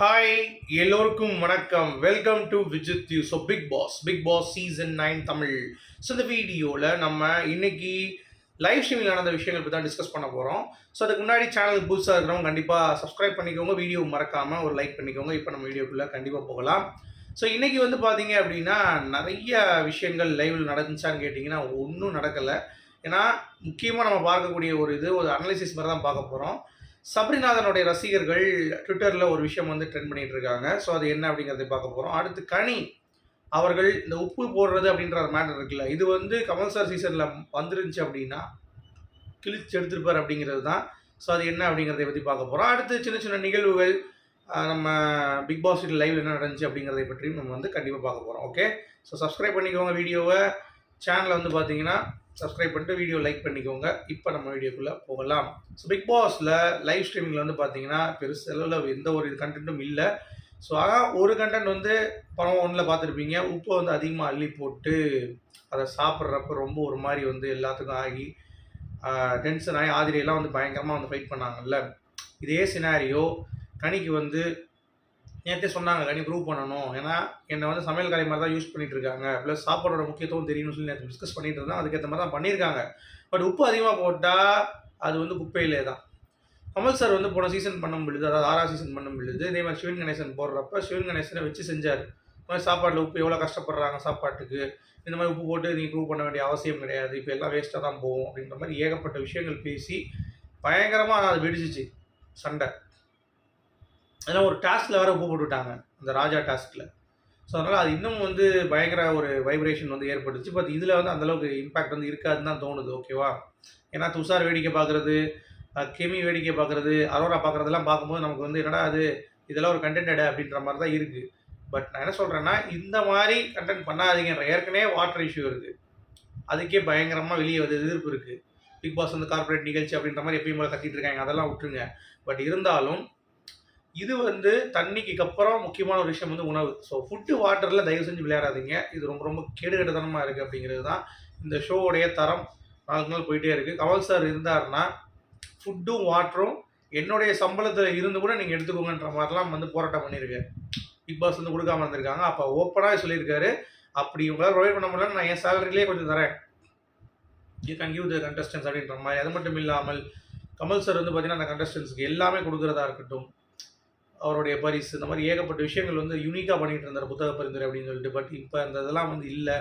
Hi எல்லோருக்கும் வணக்கம். Welcome to Vijith you so Bigg Boss Bigg Boss season nine Tamil. So இந்த வீடியோவில் நம்ம இன்னைக்கு லைவ் ஸ்ட்ரீமில் நடந்த விஷயங்கள் பற்றி தான் டிஸ்கஸ் பண்ண போகிறோம் ஸோ அதுக்கு முன்னாடி சேனலுக்கு புதுசாக இருக்கிறவங்க கண்டிப்பாக சப்ஸ்கிரைப் பண்ணிக்கோங்க. வீடியோ மறக்காமல் ஒரு லைக் பண்ணிக்கோங்க. இப்போ நம்ம வீடியோக்குள்ளே கண்டிப்பாக போகலாம். ஸோ இன்றைக்கி வந்து பார்த்தீங்க அப்படின்னா நிறைய விஷயங்கள் லைவில் நடந்துச்சான்னு கேட்டிங்கன்னா ஒன்றும் நடக்கலை. ஏன்னா முக்கியமாக நம்ம பார்க்கக்கூடிய ஒரு இது ஒரு அனலைசிஸ் மாதிரி தான் பார்க்க போகிறோம் சபரிநாதனுடைய ரசிகர்கள் ட்விட்டரில் ஒரு விஷயம் வந்து ட்ரெண்ட் பண்ணிட்டு இருக்காங்க. ஸோ அது என்ன அப்படிங்கிறத பார்க்க போகிறோம் அடுத்து கனி அவர்கள் இந்த உப்பு போடுறது அப்படின்ற ஒரு மேட்டர் இருக்குல்ல. இது வந்து கமல் சார் சீசனில் வந்துருந்துச்சு அப்படின்னா கிழிச்சு எடுத்திருப்பார் அப்படிங்கிறது தான். ஸோ அது என்ன அப்படிங்கிறத பற்றி பார்க்க போகிறோம் அடுத்து சின்ன சின்ன நிகழ்வுகள் நம்ம பிக் பாஸ் வீட்டில் லைவ் என்ன நடந்துச்சு அப்படிங்கிறத பற்றியும் நம்ம வந்து கண்டிப்பாக பார்க்க போகிறோம் ஓகே ஸோ சப்ஸ்கிரைப் பண்ணிக்கோங்க வீடியோவை சேனலை வந்து பார்த்தீங்கன்னா சப்ஸ்கிரைப் பண்ணிட்டு வீடியோ லைக் பண்ணிக்கோங்க. இப்போ நம்ம வீடியோக்குள்ளே போகலாம். ஸோ பிக் பாஸில் லைவ் ஸ்ட்ரீமிங்கில் வந்து பார்த்தீங்கன்னா பெருசளவில் எந்த ஒரு இது கண்டென்ட்டும் இல்லை. ஸோ ஆனால் ஒரு கண்டென்ட் வந்து படம் ஒன்றில் பார்த்துருப்பீங்க உப்பை வந்து அதிகமாக அள்ளி போட்டு அதை சாப்பிட்றப்ப ரொம்ப ஒரு மாதிரி வந்து எல்லாத்துக்கும் ஆகி டென்ஷன் ஆகி ஆதிரியெல்லாம் வந்து பயங்கரமாக வந்து ஃபைட் பண்ணாங்கல்ல. இதே சினாரியோ கனிக்கு வந்து நேற்றே சொன்னாங்க நீ ப்ரூவ் பண்ணணும். ஏன்னா என்னை வந்து சமையல் கலை மாதிரி தான் யூஸ் பண்ணிட்டு இருக்காங்க ப்ளஸ் சாப்பாடோட முக்கியத்துவம் தெரியும்னு சொல்லி நேற்று டிஸ்கஸ் பண்ணிட்டு இருந்தேன் அதுக்கேற்ற மாதிரி தான் பண்ணியிருக்காங்க. பட் உப்பு அதிகமாக போட்டால் அது வந்து குப்பையிலே தான். கமல் சார் வந்து போன சீசன் பண்ணும் பொழுது அதாவது ஆறா சீசன் பண்ணும் பொழுது இதே மாதிரி சிவன் கணேசன் போடுறப்ப சிவன் கணேசனை வச்சு செஞ்சார். இந்த மாதிரி சாப்பாட்டில் உப்பு எவ்வளோ கஷ்டப்படுறாங்க சாப்பாட்டுக்கு? இந்த மாதிரி உப்பு போட்டு நீங்கள் ப்ரூவ் பண்ண வேண்டிய அவசியம் கிடையாது. இப்போ எல்லாம் வேஸ்ட்டாக தான் போகும் அப்படின்ற மாதிரி ஏகப்பட்ட விஷயங்கள் பேசி பயங்கரமாக அது வெடிச்சிச்சு சண்டை. அதெல்லாம் ஒரு டாஸ்கில் வேறு கூப்பிட்டு விட்டாங்க அந்த ராஜா டாஸ்கில் ஸோ அதனால் அது இன்னும் வந்து பயங்கர ஒரு வைப்ரேஷன் வந்து ஏற்பட்டுச்சு. பட் இதில் வந்து அந்தளவுக்கு இம்பாக்ட் வந்து இருக்காதுன்னு தான் தோணுது ஓகேவா ஏன்னா துஷார் வேடிக்கை பார்க்குறது கெமி வேடிக்கை பார்க்குறது அரோரா பார்க்குறதெல்லாம் பார்க்கும்போது நமக்கு வந்து என்னடா அது இதெல்லாம் ஒரு கண்டென்ட் அப்படின்ற மாதிரி தான் இருக்குது பட் நான் என்ன சொல்கிறேன்னா இந்த மாதிரி கண்டென்ட் பண்ணாதீங்கன்ற ஏற்கனவே வாட்டர் இஷ்யூ இருக்குது அதுக்கே பயங்கரமாக வெளியே வந்து எதிர்ப்பு இருக்குது பிக் பாஸ் வந்து கார்ப்பரேட் நிகழ்ச்சி அப்படின்ற மாதிரி எப்பயும் போல கத்திட்டு இருக்காங்க அதெல்லாம் விட்டுருங்க. பட் இருந்தாலும் இது வந்து தண்ணிக்கு அப்புறம் முக்கியமான ஒரு விஷயம் வந்து உணவு. ஸோ ஃபுட்டு வாட்டரில் தயவு செஞ்சு விளையாடாதீங்க. இது ரொம்ப ரொம்ப கேடுகட்டத்தனமாக இருக்குது அப்படிங்கிறது தான் இந்த ஷோவுடைய தரம். நாளுக்கு நாள் போயிட்டே இருக்குது கமல் சார் இருந்தாருன்னா ஃபுட்டும் வாட்டரும் என்னுடைய சம்பளத்தில் இருந்து கூட நீங்கள் எடுத்துக்கோங்கன்ற மாதிரிலாம் வந்து போராட்டம் பண்ணியிருக்காரு பிக் பாஸ் வந்து கொடுக்காம இருந்திருக்காங்க. அப்போ ஓப்பனாக சொல்லியிருக்காரு. அப்படி உங்களால் ப்ரொவைட் பண்ண முடியல நான் என் சேலரிலேயே கொஞ்சம் தரேன். You can give the contestants அப்படின்ற மாதிரி. அது மட்டும் இல்லாமல் கமல் சார் வந்து பார்த்தீங்கன்னா அந்த கண்டஸ்டன்ஸுக்கு எல்லாமே கொடுக்குறதா இருக்கட்டும். அவருடைய பரிசு இந்த மாதிரி ஏகப்பட்ட விஷயங்கள் வந்து யூனிக்காக பண்ணிகிட்டு இருந்தார் புத்தக பரிந்துரை அப்படின்னு சொல்லிட்டு. பட் இப்போ அந்த இதெல்லாம் வந்து இல்லை.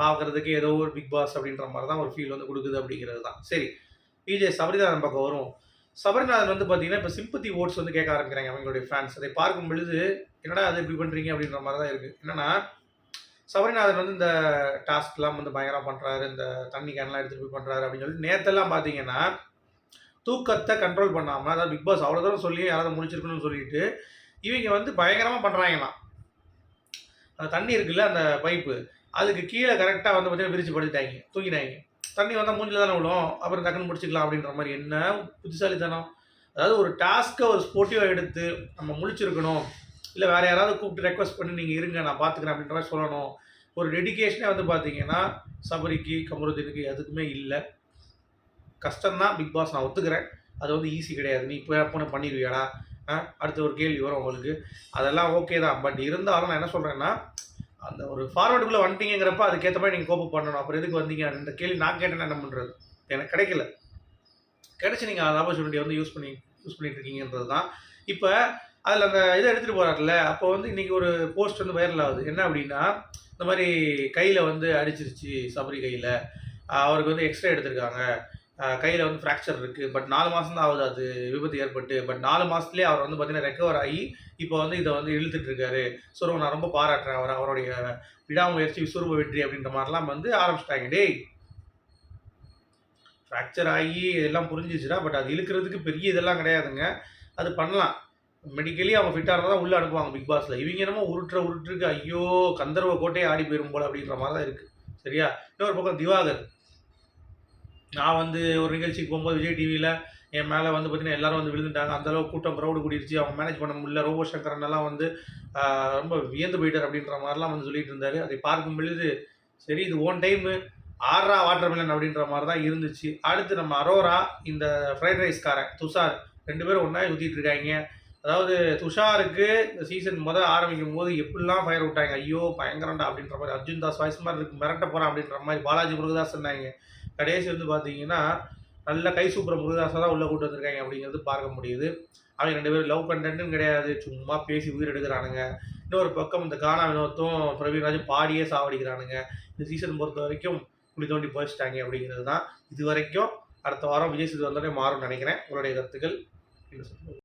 பார்க்குறதுக்கு ஏதோ ஒரு பிக் பாஸ் அப்படின்ற மாதிரி தான் ஒரு ஃபீல் வந்து கொடுக்குது அப்படிங்கிறது தான். சரி பிஜே சபரிநாதன் பக்கம் வரும். சபரிநாதன் வந்து பார்த்தீங்கன்னா இப்போ சிம்பத்தி ஓட்ஸ் வந்து கேட்க ஆரம்பிக்கிறாங்க அவங்களுடைய ஃபேன்ஸ் அதை பார்க்கும் பொழுது என்னடா அது இப்படி பண்ணுறீங்க அப்படின்ற மாதிரி தான் இருக்குது என்னென்னா சபரிநாதன் வந்து இந்த டாஸ்க்லாம் வந்து பயங்கரமாக பண்ணுறாரு இந்த தண்ணி கேன்லாம் எடுத்துகிட்டு போய் பண்ணுறாரு அப்படின்னு சொல்லிட்டு நேற்றெல்லாம் பார்த்தீங்கன்னா தூக்கத்தை கண்ட்ரோல் பண்ணாமல் அதாவது பிக் பாஸ் அவ்வளோ தூரம் சொல்லி யாராவது முடிச்சிருக்கணும்னு சொல்லிட்டு இவங்க வந்து பயங்கரமாக பண்ணுறாங்களாம் அந்த தண்ணி இருக்குல்ல அந்த பைப்பு அதுக்கு கீழே கரெக்டாக வந்து பார்த்தீங்கன்னா விரிச்சு படுத்துட்டாங்க தூங்கிட்டாங்க. தண்ணி வந்தால் மூஞ்சில் தானே விழும் அப்புறம் டக்குன்னு முடிச்சிக்கலாம் அப்படின்ற மாதிரி என்ன புத்திசாலித்தனம்? அதாவது ஒரு டாஸ்க்கை ஒரு ஸ்போர்ட்டிவாக எடுத்து நம்ம முழிச்சிருக்கணும் இல்லை வேறு யாராவது கூப்பிட்டு ரெக்வஸ்ட் பண்ணி நீங்கள் இருங்க நான் பார்த்துக்கிறேன் அப்படின்ற மாதிரி சொல்லணும். ஒரு டெடிக்கேஷனே வந்து பார்த்தீங்கன்னா சபரிக்கு கமருதீனுக்கு எதுக்குமே இல்லை. கஷ்டம்தான் பிக் பாஸ் நான் ஒத்துக்கிறேன். அது வந்து ஈஸி கிடையாது. நீ இப்போ எப்போ பண்ணிடுவியாடா? ஆ? அடுத்த ஒரு கேள்வி வரும் உங்களுக்கு. அதெல்லாம் ஓகே தான். பட் இருந்தாலும் நான் என்ன சொல்கிறேன்னா அந்த ஒரு ஃபார்வர்டுக்குள்ளே வந்துட்டீங்கிறப்ப அதுக்கேற்ற மாதிரி நீங்கள் கோப்பு பண்ணணும். அப்புறம் எதுக்கு வந்தீங்க? அந்த கேள்வி நான் கேட்டேன்னா என்ன பண்ணுறது எனக்கு கிடைக்கல. கிடைச்சி நீங்கள் அந்த ஆப்பர்ச்சுனிட்டியை வந்து யூஸ் பண்ணி யூஸ் பண்ணிட்டு இருக்கீங்கன்றது தான். இப்போ அதில் அந்த இதை எடுத்துகிட்டு போகிறாருல்ல அப்போ வந்து இன்றைக்கி ஒரு போஸ்ட் வந்து வைரல் ஆகுது. என்ன அப்படின்னா இந்த மாதிரி கையில் வந்து அடிச்சிருச்சு சபரி கையில். அவருக்கு வந்து எக்ஸ்ரே எடுத்திருக்காங்க. கையில் வந்து ஃப்ராக்சர் இருக்குது பட் நாலு மாதம் தான் ஆகுது அது விபத்து ஏற்பட்டு. பட் நாலு மாதத்துலேயே அவர் வந்து பார்த்தீங்கன்னா ரெக்கவர் ஆகி இப்போ வந்து இதை வந்து இழுத்துட்ருக்காரு ஸோ நான் ரொம்ப பாராட்டுறேன். அவர் அவருடைய விடாமுயற்சி விஸ்வரூப வெற்றி அப்படின்ற மாதிரிலாம் வந்து ஆரம்பிச்சிட்டாங்க. டேய் ஃப்ராக்சர் ஆகி இதெல்லாம் புரிஞ்சிச்சுடா. பட் அது இழுக்கிறதுக்கு பெரிய இதெல்லாம் கிடையாதுங்க. அது பண்ணலாம். மெடிக்கலி அவங்க ஃபிட்டாக இருந்தால் தான் உள்ளே அனுப்புவாங்க பிக் பாஸில் இவங்க என்னமோ உருட்டுற உருட்டுருக்கு ஐயோ கந்தர்வ கோட்டையே ஆடி போயிடும் போல அப்படின்ற மாதிரி தான் இருக்குது சரியா? இன்னொரு பக்கம் திவாகர். நான் வந்து ஒரு நிகழ்ச்சிக்கு போகும்போது விஜய் டிவியில் என் மேலே வந்து பார்த்தீங்கன்னா எல்லாரும் வந்து விழுந்துட்டாங்க. அந்தளவுக்கு கூட்டம் க்ரௌடு கூடிருச்சு. அவங்க மேனேஜ் பண்ண முடியல. ரோபோ சங்கரன் எல்லாம் வந்து ரொம்ப வியந்து போயிட்டார் அப்படின்ற மாதிரிலாம் வந்து சொல்லிட்டு இருந்தார். அதை பார்க்கும் பொழுது சரி இது ஓன் டைமு ஆர்ரா வாட்டர் மிலன் அப்படின்ற மாதிரி தான் இருந்துச்சு. அடுத்து நம்ம அரோரா இந்த ஃப்ரைட் ரைஸ்காரன் துஷார் ரெண்டு பேரும் ஒன்றா ஊற்றிட்டு இருக்காங்க. அதாவது துஷாருக்கு இந்த சீசன் முதல் ஆரம்பிக்கும் போது எப்படிலாம் ஃபயர் விட்டாங்க? ஐயோ பயங்கரண்டா அப்படின்ற மாதிரி அர்ஜுன் தாஸ் வாய்ஸ் மாதிரி இருக்கு. மிரட்ட போகிறான் அப்படின்ற மாதிரி பாலாஜி முருகதாஸ் சொன்னாங்க. கடைசி வந்து பார்த்தீங்கன்னா நல்ல கை சூப்பர் முருகதாஸை தான் உள்ளே கூட்டு வந்திருக்காங்க அப்படிங்கிறது பார்க்க முடியுது. அவங்க ரெண்டு பேரும் லவ் கண்டென்ட்னு கிடையாது. சும்மா பேசி உயிர் எடுக்கிறானுங்க. இன்னொரு பக்கம் இந்த கானா வினோத்தும் பிரவீன்ராஜும் பாடியே சாவடிக்கிறானுங்க. இந்த சீசன் பொறுத்த வரைக்கும் குழி தோண்டி போயிச்சிட்டாங்க அப்படிங்கிறது தான். இது வரைக்கும் அடுத்த வாரம் விஜய் சேது வந்தோடனே மாறும்னு நினைக்கிறேன். உங்களுடைய கருத்துக்கள் என்ன சொல்றது?